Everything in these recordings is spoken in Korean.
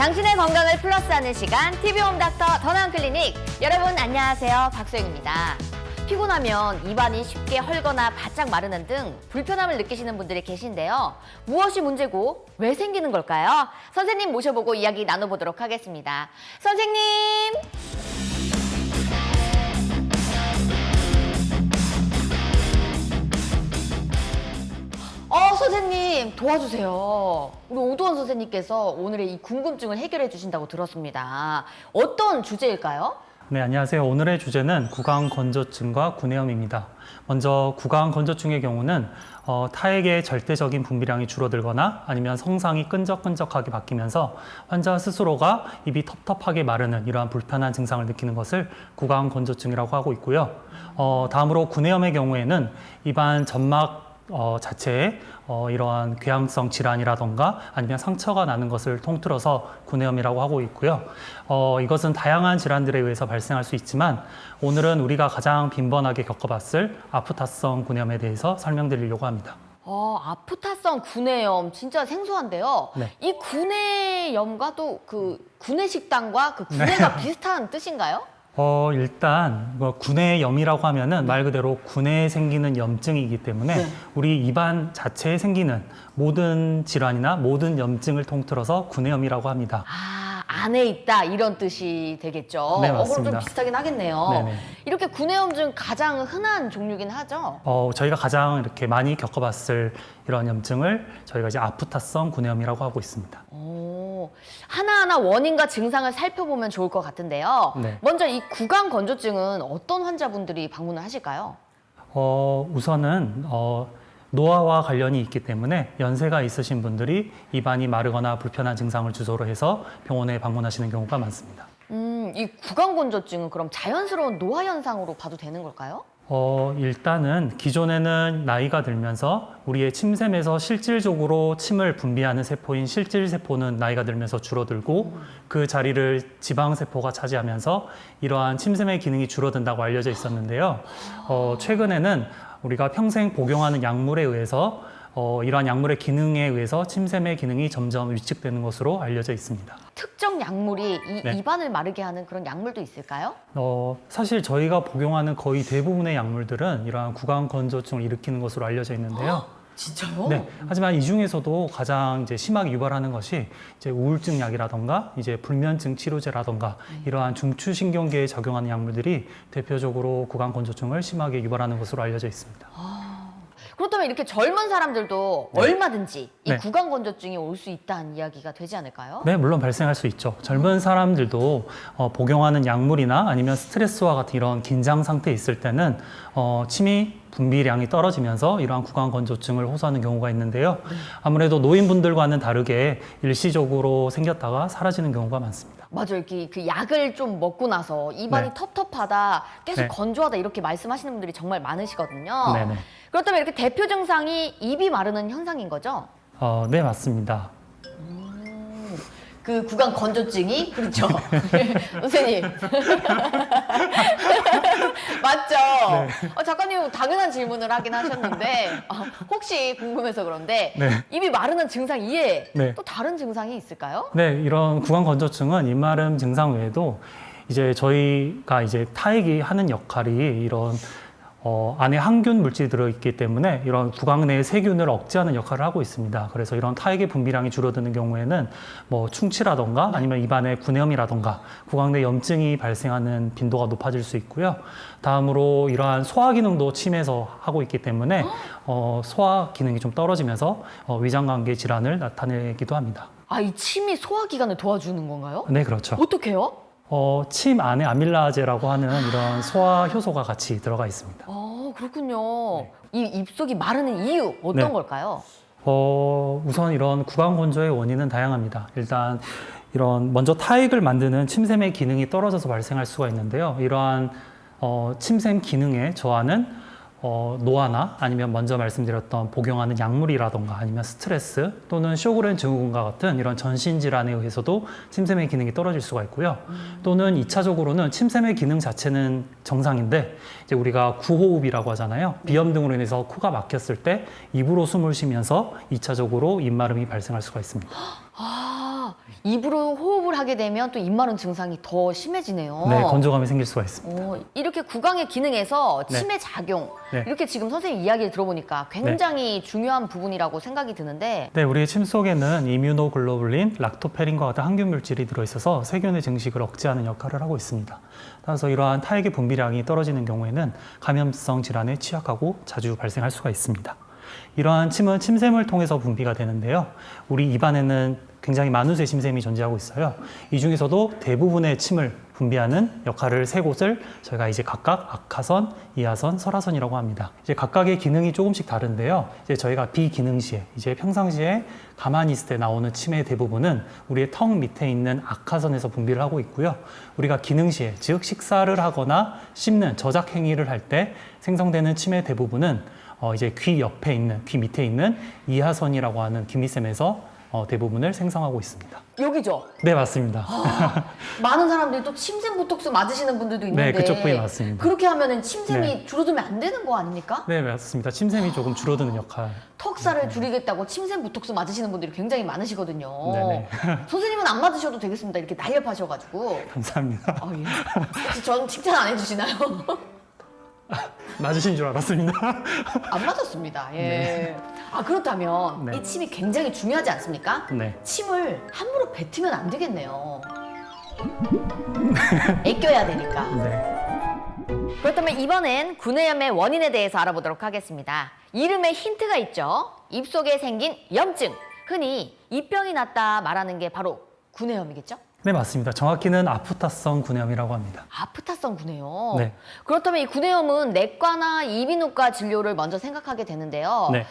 당신의 건강을 플러스하는 시간 TV 홈 닥터 더나은 클리닉 여러분 안녕하세요 박소영입니다. 피곤하면 입안이 쉽게 헐거나 바짝 마르는 등 불편함을 느끼시는 분들이 계신데요. 무엇이 문제고 왜 생기는 걸까요? 선생님 모셔보고 이야기 나눠보도록 하겠습니다. 선생님! 도와주세요. 우리 오두원 선생님께서 오늘의 이 궁금증을 해결해 주신다고 들었습니다. 어떤 주제일까요? 네, 안녕하세요. 오늘의 주제는 구강 건조증과 구내염입니다. 먼저 구강 건조증의 경우는 어, 타액의 절대적인 분비량이 줄어들거나 아니면 성상이 끈적끈적하게 바뀌면서 환자 스스로가 입이 텁텁하게 마르는 이러한 불편한 증상을 느끼는 것을 구강 건조증이라고 하고 있고요. 어, 다음으로 구내염의 경우에는 입안 점막 어, 자체에 어, 이러한 궤양성 질환이라던가 아니면 상처가 나는 것을 통틀어서 구내염이라고 하고 있고요. 어, 이것은 다양한 질환들에 의해서 발생할 수 있지만 오늘은 우리가 가장 빈번하게 겪어봤을 아프타성 구내염에 대해서 설명드리려고 합니다. 어, 아프타성 구내염 진짜 생소한데요. 네. 이 구내염과 또 그 구내식당과 그 구내가 비슷한 뜻인가요? 어, 일단 뭐 구내 염이라고 하면은 말 그대로 구내에 생기는 염증이기 때문에 네. 우리 입안 자체에 생기는 모든 질환이나 모든 염증을 통틀어서 구내염이라고 합니다. 아, 안에 있다 이런 뜻이 되겠죠. 네, 어, 그럼 좀 맞습니다. 비슷하긴 하겠네요. 네네. 이렇게 구내염 중 가장 흔한 종류긴 하죠. 어, 저희가 가장 이렇게 많이 겪어봤을 이런 염증을 저희가 이제 아프타성 구내염이라고 하고 있습니다. 오, 하나하나 원인과 증상을 살펴보면 좋을 것 같은데요. 네. 먼저 이 구강 건조증은 어떤 환자분들이 방문을 하실까요? 어, 우선은 어, 노화와 관련이 있기 때문에 연세가 있으신 분들이 입안이 마르거나 불편한 증상을 주소로 해서 병원에 방문하시는 경우가 많습니다. 음, 이 구강 건조증은 그럼 자연스러운 노화 현상으로 봐도 되는 걸까요? 어, 일단은 기존에는 나이가 들면서 우리의 침샘에서 실질적으로 침을 분비하는 세포인 실질세포는 나이가 들면서 줄어들고 그 자리를 지방세포가 차지하면서 이러한 침샘의 기능이 줄어든다고 알려져 있었는데요. 어, 최근에는 우리가 평생 복용하는 약물에 의해서 어, 이러한 약물의 기능에 의해서 침샘의 기능이 점점 위축되는 것으로 알려져 있습니다. 특정 약물이 이 네. 입안을 마르게 하는 그런 약물도 있을까요? 어, 사실 저희가 복용하는 거의 대부분의 약물들은 이러한 구강 건조증을 일으키는 것으로 알려져 있는데요. 진짜요? 네. 하지만 이 중에서도 가장 이제 심하게 유발하는 것이 이제 우울증 약이라던가 이제 불면증 치료제라던가 이러한 중추신경계에 적용하는 약물들이 대표적으로 구강 건조증을 심하게 유발하는 것으로 알려져 있습니다. 그렇다면 이렇게 젊은 사람들도 네. 얼마든지 이 네. 구강 건조증이 올 수 있다는 이야기가 되지 않을까요? 네, 물론 발생할 수 있죠. 젊은 사람들도 어, 복용하는 약물이나 아니면 스트레스와 같은 이런 긴장 상태에 있을 때는 어, 침이 분비량이 떨어지면서 이러한 구강 건조증을 호소하는 경우가 있는데요. 아무래도 노인분들과는 다르게 일시적으로 생겼다가 사라지는 경우가 많습니다. 맞아요. 이렇게 그 약을 좀 먹고 나서 입안이 네. 텁텁하다, 계속 네. 건조하다 이렇게 말씀하시는 분들이 정말 많으시거든요. 네네. 그렇다면 이렇게 대표 증상이 입이 마르는 현상인 거죠? 어, 네, 맞습니다. 그 구강 건조증이 그렇죠. 선생님. 맞죠? 네. 어, 작가님 당연한 질문을 하긴 하셨는데 어, 혹시 궁금해서 그런데 네. 입이 마르는 증상 이외에 네. 또 다른 증상이 있을까요? 네, 이런 구강 건조증은 입마름 증상 외에도 이제 저희가 이제 타액이 하는 역할이 이런 어, 안에 항균 물질이 들어있기 때문에 이런 구강 내의 세균을 억제하는 역할을 하고 있습니다. 그래서 이런 타액의 분비량이 줄어드는 경우에는 뭐 충치라던가 아니면 입안에 구내염이라던가 구강 내 염증이 발생하는 빈도가 높아질 수 있고요. 다음으로 이러한 소화 기능도 침해서 하고 있기 때문에 어, 소화 기능이 좀 떨어지면서 어, 위장관계 질환을 나타내기도 합니다. 아, 이 침이 소화 기관을 도와주는 건가요? 네, 그렇죠. 어떻게요? 어, 침 안에 아밀라제라고 하는 이런 소화 효소가 같이 들어가 있습니다. 아, 그렇군요. 이 입속이 마르는 이유 어떤 네. 걸까요? 어, 우선 이런 구강 건조의 원인은 다양합니다. 일단 이런 먼저 타액을 만드는 침샘의 기능이 떨어져서 발생할 수가 있는데요. 이러한 어, 침샘 기능에 저하는 어, 노화나 아니면 먼저 말씀드렸던 복용하는 약물이라던가 아니면 스트레스 또는 쇼그렌 증후군과 같은 이런 전신 질환에 의해서도 침샘의 기능이 떨어질 수가 있고요. 또는 이차적으로는 침샘의 기능 자체는 정상인데 이제 우리가 구호흡이라고 하잖아요. 비염 등으로 인해서 코가 막혔을 때 입으로 숨을 쉬면서 이차적으로 입마름이 발생할 수가 있습니다. 아, 입으로 호흡을 하게 되면 또 입 마른 증상이 더 심해지네요. 네, 건조감이 생길 수가 있습니다. 어, 이렇게 구강의 기능에서 네. 치매 작용 네. 이렇게 지금 선생님 이야기를 들어보니까 굉장히 중요한 부분이라고 생각이 드는데 네, 우리의 침 속에는 이뮤노글로불린, 락토페린과 같은 항균 물질이 들어있어서 세균의 증식을 억제하는 역할을 하고 있습니다. 따라서 이러한 타액의 분비량이 떨어지는 경우에는 감염성 질환에 취약하고 자주 발생할 수가 있습니다. 이러한 침은 침샘을 통해서 분비가 되는데요. 우리 입안에는 굉장히 많은 수의 침샘이 존재하고 있어요. 이 중에서도 대부분의 침을 분비하는 역할을 세 곳을 저희가 이제 각각 악하선, 이하선, 설하선이라고 합니다. 이제 각각의 기능이 조금씩 다른데요. 이제 저희가 비기능시에 이제 평상시에 가만히 있을 때 나오는 침의 대부분은 우리의 턱 밑에 있는 악하선에서 분비를 하고 있고요. 우리가 기능시에 즉 식사를 하거나 씹는 저작 행위를 할 때 생성되는 침의 대부분은 어 이제 귀 옆에 있는 귀 밑에 있는 이하선이라고 하는 기미샘에서 어 대부분을 생성하고 있습니다. 여기죠. 네 맞습니다. 아, 많은 사람들이 또 침샘 보톡스 맞으시는 분들도 있는데 네, 그쪽 부위 맞습니다. 그렇게 하면은 침샘이 네. 줄어들면 안 되는 거 아닙니까? 네 맞습니다. 침샘이 조금 줄어드는 역할. 턱살을 줄이겠다고 침샘 보톡스 맞으시는 분들이 굉장히 많으시거든요. 네네. 선생님은 안 맞으셔도 되겠습니다. 이렇게 날렵하셔가지고. 감사합니다. 아, 예. 혹시 전 칭찬 안 해주시나요? 맞으신 줄 알았습니다. 안 맞았습니다. 예. 아 그렇다면 네. 이 침이 굉장히 중요하지 않습니까? 네. 침을 함부로 뱉으면 안 되겠네요. 애껴야 되니까. 네. 그렇다면 이번엔 구내염의 원인에 대해서 알아보도록 하겠습니다. 이름에 힌트가 있죠. 입속에 생긴 염증. 흔히 입병이 났다 말하는 게 바로 구내염이겠죠? 네 맞습니다. 정확히는 아프타성 구내염이라고 합니다. 아프타성 구내염. 네. 그렇다면 이 구내염은 내과나 이비인후과 진료를 먼저 생각하게 되는데요. 네.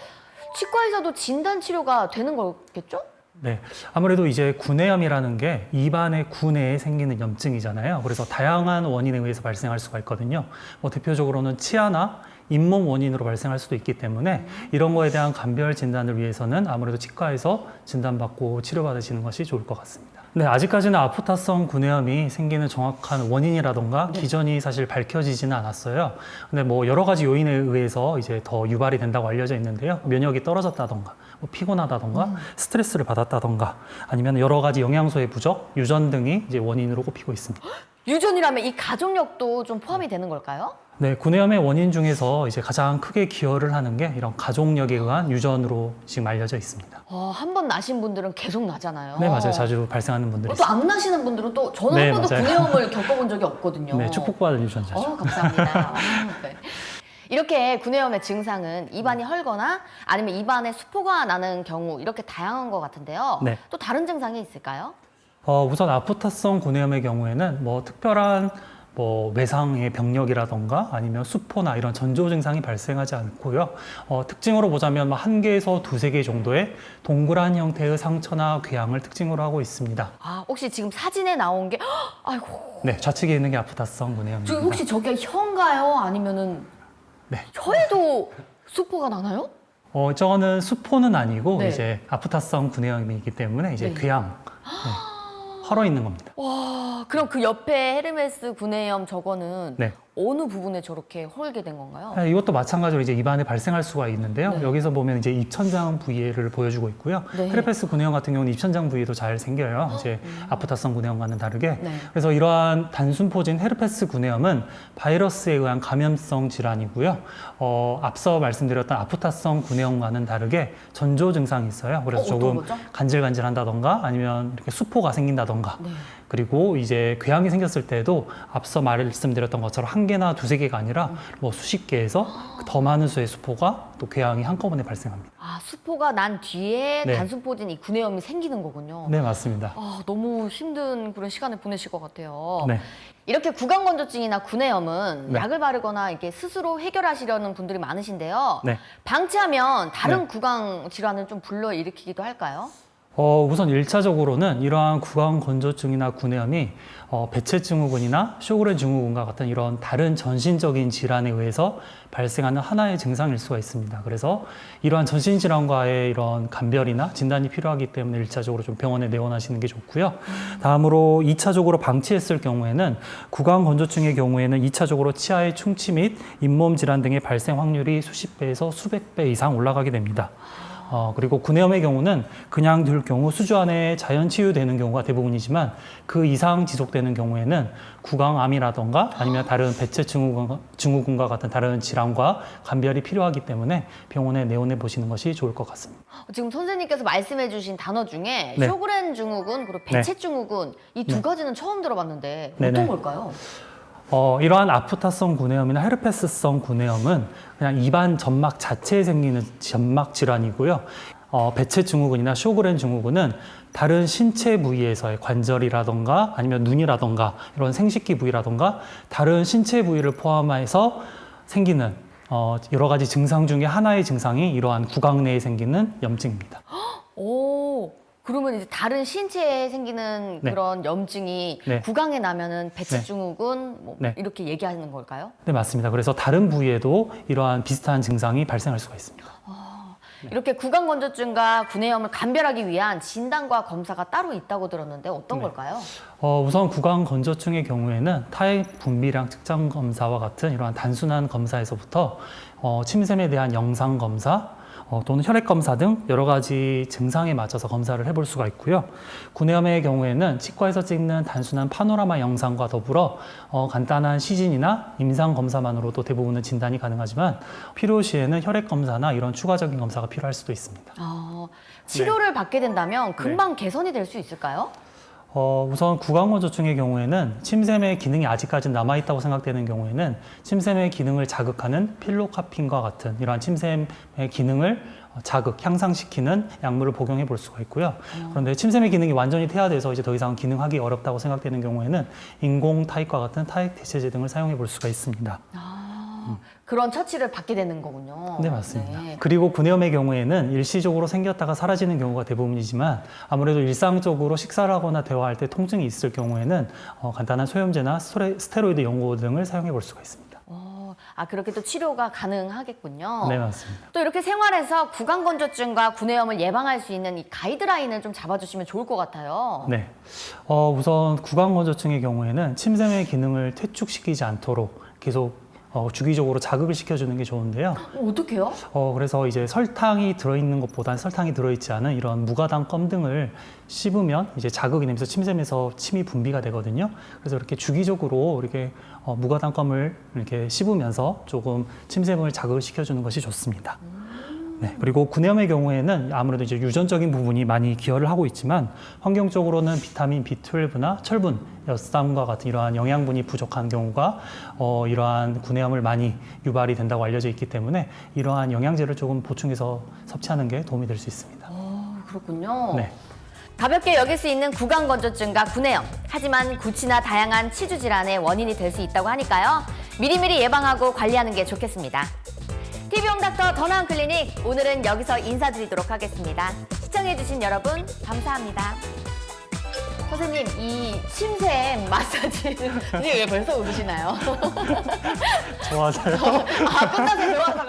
치과에서도 진단 치료가 되는 거겠죠? 네. 아무래도 이제 구내염이라는 게 입안의 구내에 생기는 염증이잖아요. 그래서 다양한 원인에 의해서 발생할 수가 있거든요. 뭐 대표적으로는 치아나 잇몸 원인으로 발생할 수도 있기 때문에 이런 거에 대한 감별 진단을 위해서는 아무래도 치과에서 진단받고 치료받으시는 것이 좋을 것 같습니다. 네, 아직까지는 아프타성 구내염이 생기는 정확한 원인이라던가 네. 기전이 사실 밝혀지지는 않았어요. 근데 뭐 여러 가지 요인에 의해서 이제 더 유발이 된다고 알려져 있는데요. 면역이 떨어졌다던가, 뭐 피곤하다던가, 음. 스트레스를 받았다던가, 아니면 여러 가지 영양소의 부족, 유전 등이 이제 원인으로 꼽히고 있습니다. 유전이라면 이 가족력도 좀 포함이 되는 걸까요? 네, 구내염의 원인 중에서 이제 가장 크게 기여를 하는 게 이런 가족력에 의한 유전으로 지금 알려져 있습니다. 어, 한 번 나신 분들은 계속 나잖아요. 네, 맞아요. 자주 발생하는 분들이 또안 나시는 분들은 또 저는 네, 한 번도 맞아요. 구내염을 겪어본 적이 없거든요. 네, 축복받은 유전자죠. 어, 감사합니다. 아, 네. 이렇게 구내염의 증상은 입안이 헐거나 아니면 입안에 수포가 나는 경우 이렇게 다양한 것 같은데요. 네. 또 다른 증상이 있을까요? 어, 우선 아프타성 구내염의 경우에는 뭐 특별한 뭐 외상의 병력이라던가 아니면 수포나 이런 전조 증상이 발생하지 않고요. 어, 특징으로 보자면 뭐한 개에서 두세 개 정도의 동그란 형태의 상처나 궤양을 특징으로 하고 있습니다. 아, 혹시 지금 사진에 나온 게 헉, 아이고. 네, 좌측에 있는 게 아프타성 구내염입니다. 지금 혹시 저게 혀인가요? 아니면은 네. 혀에도 수포가 나나요? 어, 저거는 수포는 아니고 네. 이제 아프타성 구내염이기 때문에 이제 네. 궤양 네, 헐어 있는 겁니다. 와, 그럼 그 옆에 헤르메스 구내염 저거는 네. 어느 부분에 저렇게 헐게 된 건가요? 네, 이것도 마찬가지로 이제 입안에 발생할 수가 있는데요. 네. 여기서 보면 이제 입천장 부위를 보여주고 있고요. 네. 헤르페스 구내염 같은 경우는 입천장 부위도 잘 생겨요. 이제 아프타성 구내염과는 다르게. 네. 그래서 이러한 단순 포진 헤르페스 구내염은 바이러스에 의한 감염성 질환이고요. 어, 앞서 말씀드렸던 아프타성 구내염과는 다르게 전조 증상이 있어요. 그래서 어, 조금 거죠? 간질간질한다던가 아니면 이렇게 수포가 생긴다던가 네. 그리고 이제 궤양이 생겼을 때도 앞서 말씀드렸던 것처럼 한 개나 두세 개가 아니라 뭐 수십 개에서 더 많은 수의 수포가 또 궤양이 한꺼번에 발생합니다. 아, 수포가 난 뒤에 네. 단순포진 이 구내염이 생기는 거군요. 네, 맞습니다. 아, 너무 힘든 그런 시간을 보내실 것 같아요. 네. 이렇게 구강 건조증이나 구내염은 네. 약을 바르거나 이렇게 스스로 해결하시려는 분들이 많으신데요. 네. 방치하면 다른 네. 구강 질환을 좀 불러 일으키기도 할까요? 어, 우선 일차적으로는 이러한 구강 건조증이나 구내염이 어, 배체 증후군이나 쇼그레 증후군과 같은 이런 다른 전신적인 질환에 의해서 발생하는 하나의 증상일 수가 있습니다. 그래서 이러한 전신 질환과의 이런 감별이나 진단이 필요하기 때문에 일차적으로 좀 병원에 내원하시는 게 좋고요. 다음으로 이차적으로 방치했을 경우에는 구강 건조증의 경우에는 이차적으로 치아의 충치 및 잇몸 질환 등의 발생 확률이 수십 배에서 수백 배 이상 올라가게 됩니다. 어, 그리고 구내염의 경우는 그냥 둘 경우 수주 안에 자연 치유되는 경우가 대부분이지만 그 이상 지속되는 경우에는 구강암이라던가 아니면 다른 배체 증후군, 증후군과 같은 다른 질환과 감별이 필요하기 때문에 병원에 내원해 보시는 것이 좋을 것 같습니다. 지금 선생님께서 말씀해주신 단어 중에 네. 쇼그렌 증후군 그리고 배체 증후군 이두 네. 가지는 처음 들어봤는데 네네. 어떤 걸까요? 어, 이러한 아프타성 구내염이나 헤르페스성 구내염은 그냥 입안 점막 자체에 생기는 점막 질환이고요. 어, 배체 증후군이나 쇼그렌 증후군은 다른 신체 부위에서의 관절이라던가 아니면 눈이라던가 이런 생식기 부위라던가 다른 신체 부위를 포함해서 생기는 어, 여러 가지 증상 중에 하나의 증상이 이러한 구강 내에 생기는 염증입니다. 오, 그러면 이제 다른 신체에 생기는 네. 그런 염증이 네. 구강에 나면은 네. 증후군 뭐 네. 이렇게 얘기하는 걸까요? 네, 맞습니다. 그래서 다른 부위에도 이러한 비슷한 증상이 발생할 수가 있습니다. 네. 이렇게 구강 건조증과 구내염을 감별하기 위한 진단과 검사가 따로 있다고 들었는데 어떤 네. 걸까요? 어, 우선 구강 건조증의 경우에는 타액 분비량 측정 검사와 같은 이러한 단순한 검사에서부터 어, 침샘에 대한 영상 검사 어, 또는 혈액 검사 등 여러 가지 증상에 맞춰서 검사를 해볼 수가 있고요. 구내염의 경우에는 치과에서 찍는 단순한 파노라마 영상과 더불어 어, 간단한 시진이나 임상 검사만으로도 대부분은 진단이 가능하지만 필요시에는 혈액 검사나 이런 추가적인 검사가 필요할 수도 있습니다. 아, 네. 치료를 받게 된다면 금방 개선이 될 수 있을까요? 어, 우선 구강건조증의 경우에는 침샘의 기능이 아직까지 남아있다고 생각되는 경우에는 침샘의 기능을 자극하는 필로카핀과 같은 이러한 침샘의 기능을 어, 자극, 향상시키는 약물을 복용해 볼 수가 있고요. 그런데 침샘의 기능이 완전히 퇴화돼서 이제 더 이상 기능하기 어렵다고 생각되는 경우에는 인공 타액과 같은 타액 대체제 등을 사용해 볼 수가 있습니다. 아, 그런 처치를 받게 되는 거군요. 네, 맞습니다. 네. 그리고 구내염의 경우에는 일시적으로 생겼다가 사라지는 경우가 대부분이지만 아무래도 일상적으로 식사를 하거나 대화할 때 통증이 있을 경우에는 어, 간단한 소염제나 스토레- 스테로이드 연고 등을 사용해 볼 수가 있습니다. 어, 아 그렇게 또 치료가 가능하겠군요. 네, 맞습니다. 또 이렇게 생활에서 구강 건조증과 구내염을 예방할 수 있는 이 가이드라인을 좀 잡아주시면 좋을 것 같아요. 네. 어, 우선 구강건조증의 경우에는 침샘의 기능을 퇴축시키지 않도록 계속 어, 주기적으로 자극을 시켜주는 게 좋은데요. 어, 어떡해요? 어, 그래서 이제 설탕이 들어있는 것보다는 설탕이 들어있지 않은 이런 무가당 껌 등을 씹으면 이제 자극이 되면서 침샘에서 침이 분비가 되거든요. 그래서 이렇게 주기적으로 이렇게 어, 무가당 껌을 이렇게 씹으면서 조금 침샘을 자극을 시켜주는 것이 좋습니다. 네, 그리고 구내염의 경우에는 아무래도 이제 유전적인 부분이 많이 기여를 하고 있지만 환경적으로는 비타민 B12나 철분, 엿삼과 같은 이러한 영양분이 부족한 경우가 어, 이러한 구내염을 많이 유발이 된다고 알려져 있기 때문에 이러한 영양제를 조금 보충해서 섭취하는 게 도움이 될 수 있습니다. 어, 그렇군요. 네. 가볍게 여길 수 있는 구강 건조증과 구내염. 하지만 구취나 다양한 치주 질환의 원인이 될 수 있다고 하니까요. 미리미리 예방하고 관리하는 게 좋겠습니다. TV홈 닥터 더 나은 클리닉 오늘은 여기서 인사드리도록 하겠습니다. 시청해주신 여러분 감사합니다. 선생님 이 침샘 마사지는 선생님 왜 벌써 웃으시나요? 좋아서요. 아 끝나서 들어와서